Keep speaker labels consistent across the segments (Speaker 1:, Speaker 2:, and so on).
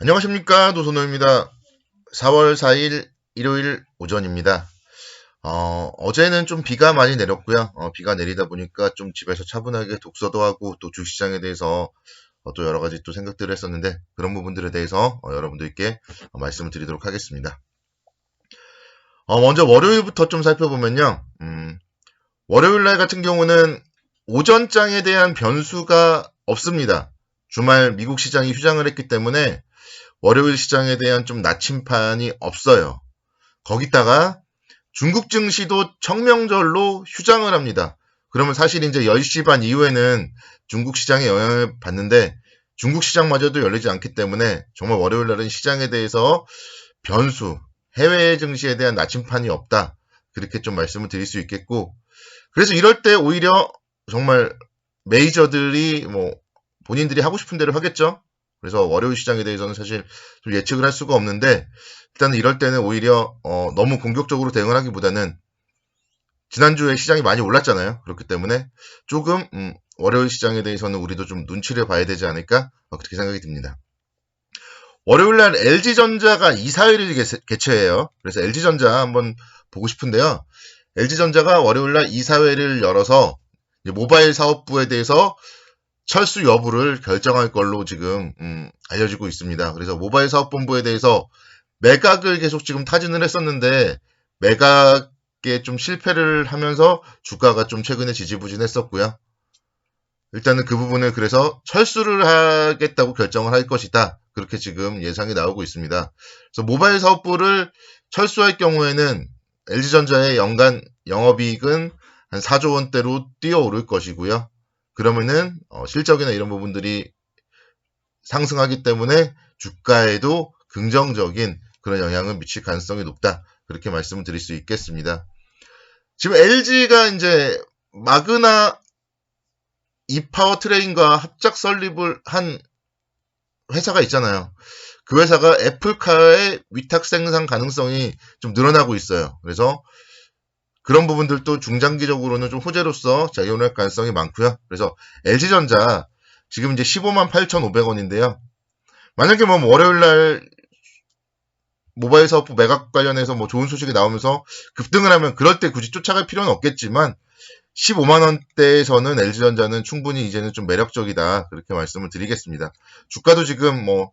Speaker 1: 안녕하십니까 노선호입니다. 4월 4일 일요일 오전입니다. 어, 어제는 좀 비가 많이 내렸고요. 어, 비가 내리다 보니까 좀 집에서 차분하게 독서도 하고 또 주시장에 대해서 어, 또 여러 가지 또 생각들을 했었는데 그런 부분들에 대해서 어, 여러분들께 어, 말씀을 드리도록 하겠습니다. 어, 먼저 월요일부터 좀 살펴보면요. 음, 월요일 날 같은 경우는 오전장에 대한 변수가 없습니다. 주말 미국 시장이 휴장을 했기 때문에 월요일 시장에 대한 좀 나침판이 없어요. 거기다가 중국 증시도 청명절로 휴장을 합니다. 그러면 사실 이제 10시 반 이후에는 중국 시장에 영향을 받는데 중국 시장마저도 열리지 않기 때문에 정말 월요일 날은 시장에 대해서 변수, 해외 증시에 대한 나침판이 없다. 그렇게 좀 말씀을 드릴 수 있겠고 그래서 이럴 때 오히려 정말 메이저들이 뭐 본인들이 하고 싶은 대로 하겠죠. 그래서 월요일 시장에 대해서는 사실 좀 예측을 할 수가 없는데 일단은 이럴 때는 오히려 어, 너무 공격적으로 대응을 하기보다는 지난주에 시장이 많이 올랐잖아요. 그렇기 때문에 조금 음, 월요일 시장에 대해서는 우리도 좀 눈치를 봐야 되지 않을까 어, 그렇게 생각이 듭니다. 월요일 날 LG전자가 이사회를 개최해요. 그래서 LG전자 한번 보고 싶은데요. LG전자가 월요일 날 이사회를 열어서 모바일 사업부에 대해서 철수 여부를 결정할 걸로 지금 음, 알려지고 있습니다. 그래서 모바일 사업본부에 대해서 매각을 계속 지금 타진을 했었는데 매각에 좀 실패를 하면서 주가가 좀 최근에 지지부진했었고요. 일단은 그 부분을 그래서 철수를 하겠다고 결정을 할 것이다. 그렇게 지금 예상이 나오고 있습니다. 그래서 모바일 사업부를 철수할 경우에는 LG전자의 연간 영업이익은 한 4조 원대로 뛰어오를 것이고요. 그러면은 어, 실적이나 이런 부분들이 상승하기 때문에 주가에도 긍정적인 그런 영향을 미칠 가능성이 높다. 그렇게 말씀을 드릴 수 있겠습니다. 지금 LG가 이제 마그나 이 파워 트레인과 합작 설립을 한 회사가 있잖아요. 그 회사가 애플카의 위탁 생산 가능성이 좀 늘어나고 있어요. 그래서 그런 부분들도 중장기적으로는 좀 호재로서 작용할 가능성이 많고요. 그래서 LG전자 지금 이제 15만 8,500원인데요. 만약에 뭐 월요일 날 모바일 사업부 매각 관련해서 뭐 좋은 소식이 나오면서 급등을 하면 그럴 때 굳이 쫓아갈 필요는 없겠지만 15만 원대에서는 LG전자는 충분히 이제는 좀 매력적이다 그렇게 말씀을 드리겠습니다. 주가도 지금 뭐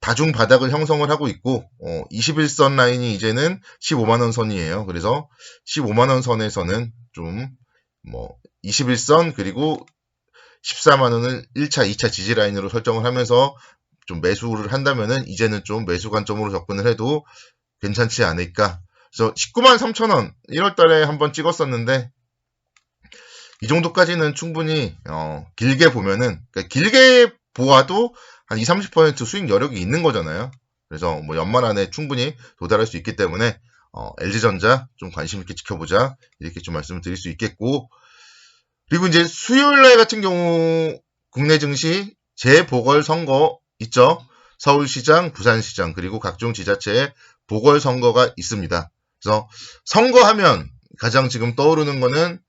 Speaker 1: 다중 바닥을 형성을 하고 있고 어, 21선 라인이 이제는 15만원 선이에요. 그래서 15만원 선에서는 좀 뭐 21선 그리고 14만원을 1차, 2차 지지 라인으로 설정을 하면서 좀 매수를 한다면은 이제는 좀 매수 관점으로 접근을 해도 괜찮지 않을까. 그래서 19만 3천원 1월 달에 한번 찍었었는데 이 정도까지는 충분히 어, 길게 보면은 그러니까 길게 보아도 한 20, 30% 수익 여력이 있는 거잖아요. 그래서 뭐 연말 안에 충분히 도달할 수 있기 때문에 어, LG전자 좀 관심 있게 지켜보자 이렇게 좀 말씀을 드릴 수 있겠고 그리고 이제 수요일 날 같은 경우 국내 증시 재보궐 선거 있죠. 서울시장, 부산시장 그리고 각종 지자체의 보궐 선거가 있습니다. 그래서 선거하면 가장 지금 떠오르는 거는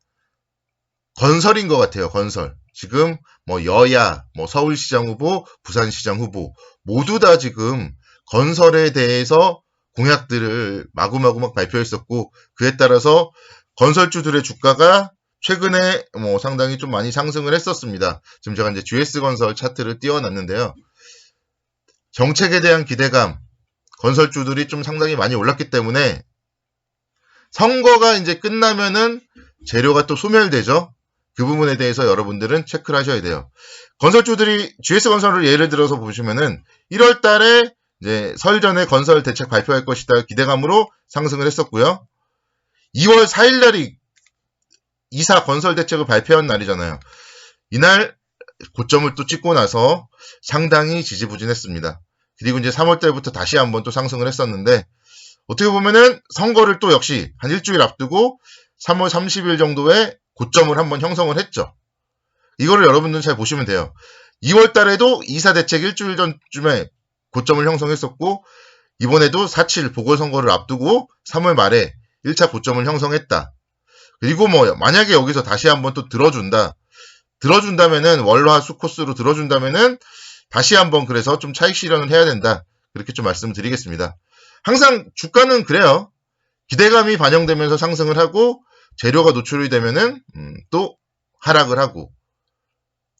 Speaker 1: 건설인 것 같아요. 건설. 지금 뭐 여야, 뭐 서울시장 후보, 부산시장 후보 모두 다 지금 건설에 대해서 공약들을 마구마구 막 발표했었고 그에 따라서 건설주들의 주가가 최근에 뭐 상당히 좀 많이 상승을 했었습니다. 지금 제가 이제 GS 건설 차트를 띄워놨는데요. 정책에 대한 기대감, 건설주들이 좀 상당히 많이 올랐기 때문에 선거가 이제 끝나면은 재료가 또 소멸되죠. 그 부분에 대해서 여러분들은 체크를 하셔야 돼요. 건설주들이 GS건설을 예를 들어서 보시면은 1월 달에 이제 설 전에 건설 대책 발표할 것이다 기대감으로 상승을 했었고요. 2월 4일 날이 이사 건설 대책을 발표한 날이잖아요. 이날 고점을 또 찍고 나서 상당히 지지부진했습니다. 그리고 이제 3월 달부터 다시 한번 또 상승을 했었는데 어떻게 보면은 선거를 또 역시 한 일주일 앞두고 3월 30일 정도에 고점을 한번 형성을 했죠. 이거를 여러분들 잘 보시면 돼요. 2월 달에도 이사 대책 일주일 전쯤에 고점을 형성했었고 이번에도 4.7 보궐선거를 앞두고 3월 말에 1차 고점을 형성했다. 그리고 뭐 만약에 여기서 다시 한번 또 들어준다. 들어준다면은 월화 수 코스로 들어준다면은 다시 한번 그래서 좀 차익 실현을 해야 된다. 그렇게 좀 말씀드리겠습니다. 항상 주가는 그래요. 기대감이 반영되면서 상승을 하고 재료가 노출이 되면은 음, 또 하락을 하고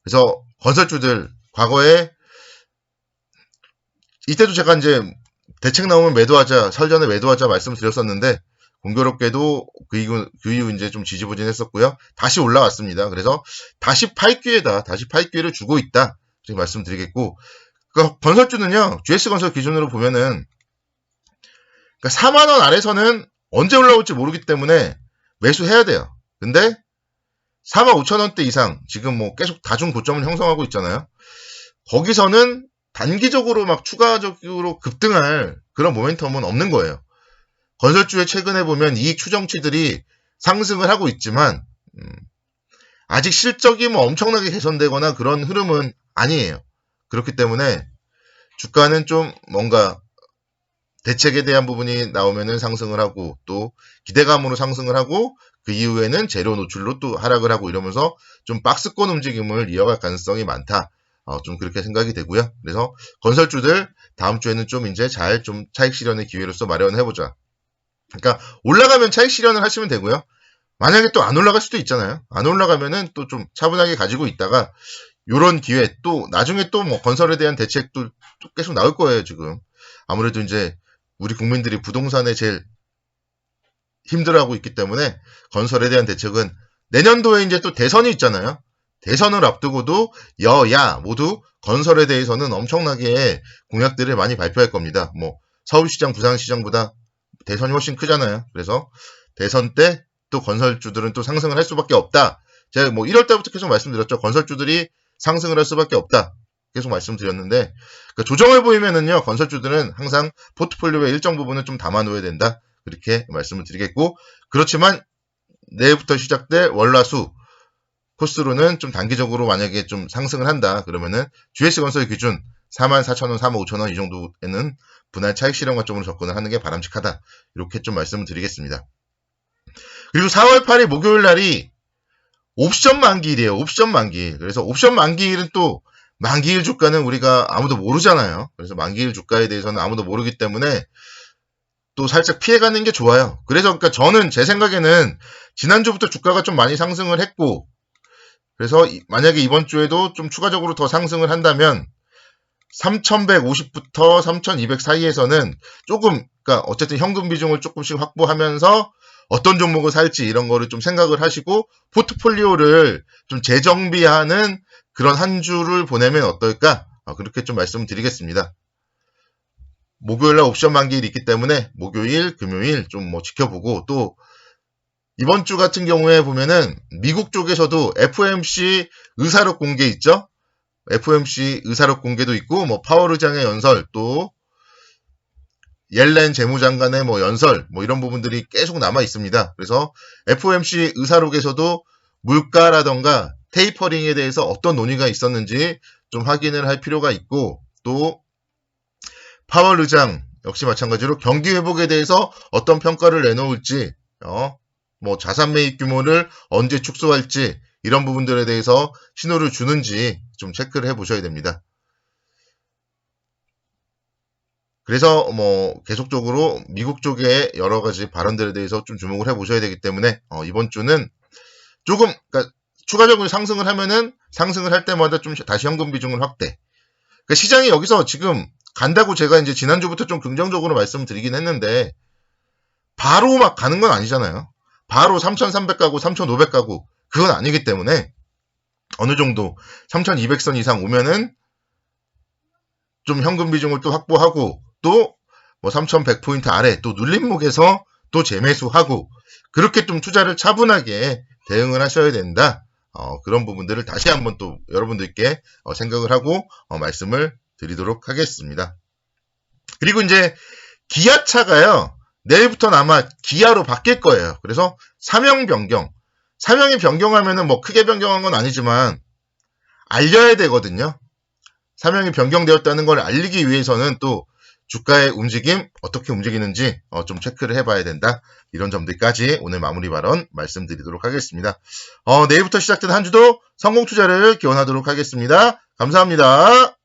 Speaker 1: 그래서 건설주들 과거에 이때도 제가 이제 대책 나오면 매도하자 설 전에 매도하자 말씀드렸었는데 공교롭게도 그 이후, 그 이후 이제 좀 지지부진했었고요. 다시 올라왔습니다. 그래서 다시 팔 기회다. 다시 팔 기회를 주고 있다. 지금 말씀드리겠고 그 건설주는요. GS 건설 기준으로 보면은 그러니까 4만 원 아래서는 언제 올라올지 모르기 때문에 매수해야 돼요. 근데 4만 5천 원대 이상 지금 뭐 계속 다중 고점을 형성하고 있잖아요. 거기서는 단기적으로 막 추가적으로 급등할 그런 모멘텀은 없는 거예요. 건설주의 최근에 보면 이익 추정치들이 상승을 하고 있지만 음, 아직 실적이 뭐 엄청나게 개선되거나 그런 흐름은 아니에요. 그렇기 때문에 주가는 좀 뭔가 대책에 대한 부분이 나오면은 상승을 하고 또 기대감으로 상승을 하고 그 이후에는 재료 노출로 또 하락을 하고 이러면서 좀 박스권 움직임을 이어갈 가능성이 많다. 어, 좀 그렇게 생각이 되고요. 그래서 건설주들 다음 주에는 좀 이제 잘 좀 차익 실현의 기회로서 마련해 보자. 그러니까 올라가면 차익 실현을 하시면 되고요. 만약에 또 안 올라갈 수도 있잖아요. 안 올라가면은 또 좀 차분하게 가지고 있다가 요런 기회 또 나중에 또 뭐 건설에 대한 대책도 또 계속 나올 거예요, 지금. 아무래도 이제 우리 국민들이 부동산에 제일 힘들어하고 있기 때문에 건설에 대한 대책은 내년도에 이제 또 대선이 있잖아요. 대선을 앞두고도 여야 모두 건설에 대해서는 엄청나게 공약들을 많이 발표할 겁니다. 뭐 서울시장, 부산시장보다 대선이 훨씬 크잖아요. 그래서 대선 때 또 건설주들은 또 상승을 할 수밖에 없다. 제가 뭐 1월 때부터 계속 말씀드렸죠. 건설주들이 상승을 할 수밖에 없다. 계속 말씀드렸는데 그러니까 조정을 보이면은요 건설주들은 항상 포트폴리오의 일정 부분을 좀 담아놓아야 된다. 그렇게 말씀을 드리겠고 그렇지만 내일부터 시작될 월화수 코스로는 좀 단기적으로 만약에 좀 상승을 한다 그러면은 GS 건설 기준 44,000원, 45,000원 이 정도에는 분할 차익 실현 관점으로 접근을 하는 게 바람직하다. 이렇게 좀 말씀을 드리겠습니다. 그리고 4월 8일 목요일 날이 옵션 만기일이에요. 옵션 만기일. 그래서 옵션 만기일은 또 만기일 주가는 우리가 아무도 모르잖아요. 그래서 만기일 주가에 대해서는 아무도 모르기 때문에 또 살짝 피해가는 게 좋아요. 그래서 그러니까 저는 제 생각에는 지난주부터 주가가 좀 많이 상승을 했고 그래서 만약에 이번 주에도 좀 추가적으로 더 상승을 한다면 3150부터 3200 사이에서는 조금 그러니까 어쨌든 현금 비중을 조금씩 확보하면서 어떤 종목을 살지 이런 거를 좀 생각을 하시고 포트폴리오를 좀 재정비하는 그런 한 주를 보내면 어떨까? 어, 그렇게 좀 말씀드리겠습니다. 목요일날 옵션 만기일이 있기 때문에 목요일, 금요일 좀 뭐 지켜보고 또 이번 주 같은 경우에 보면은 미국 쪽에서도 FOMC 의사록 공개 있죠? FOMC 의사록 공개도 있고 뭐 파월 의장의 연설 또 옐렌 재무장관의 뭐 연설 뭐 이런 부분들이 계속 남아 있습니다. 그래서 FOMC 의사록에서도 물가라던가 테이퍼링에 대해서 어떤 논의가 있었는지 좀 확인을 할 필요가 있고 또 파월 의장 역시 마찬가지로 경기 회복에 대해서 어떤 평가를 내놓을지 어, 뭐 자산 매입 규모를 언제 축소할지 이런 부분들에 대해서 신호를 주는지 좀 체크를 해 보셔야 됩니다. 그래서 뭐 계속적으로 미국 쪽의 여러 가지 발언들에 대해서 좀 주목을 해 보셔야 되기 때문에 어, 이번 주는 조금 그러니까 추가적으로 상승을 하면은 상승을 할 때마다 좀 다시 현금 비중을 확대. 그러니까 시장이 여기서 지금 간다고 제가 이제 지난주부터 좀 긍정적으로 말씀드리긴 했는데 바로 막 가는 건 아니잖아요. 바로 3,300 가고 3,500 가고 그건 아니기 때문에 어느 정도 3,200선 이상 오면은 좀 현금 비중을 또 확보하고 또 뭐 3,100포인트 아래 또 눌림목에서 또 재매수하고 그렇게 좀 투자를 차분하게 대응을 하셔야 된다. 어, 그런 부분들을 다시 한번 또 여러분들께 어, 생각을 하고 어, 말씀을 드리도록 하겠습니다. 그리고 이제 기아차가요. 내일부터는 아마 기아로 바뀔 거예요. 그래서 사명 변경. 사명이 변경하면은 뭐 크게 변경한 건 아니지만 알려야 되거든요. 사명이 변경되었다는 걸 알리기 위해서는 또 주가의 움직임 어떻게 움직이는지 어, 좀 체크를 해봐야 된다. 이런 점들까지 오늘 마무리 발언 말씀드리도록 하겠습니다. 어, 내일부터 시작된 한 주도 성공 투자를 기원하도록 하겠습니다. 감사합니다.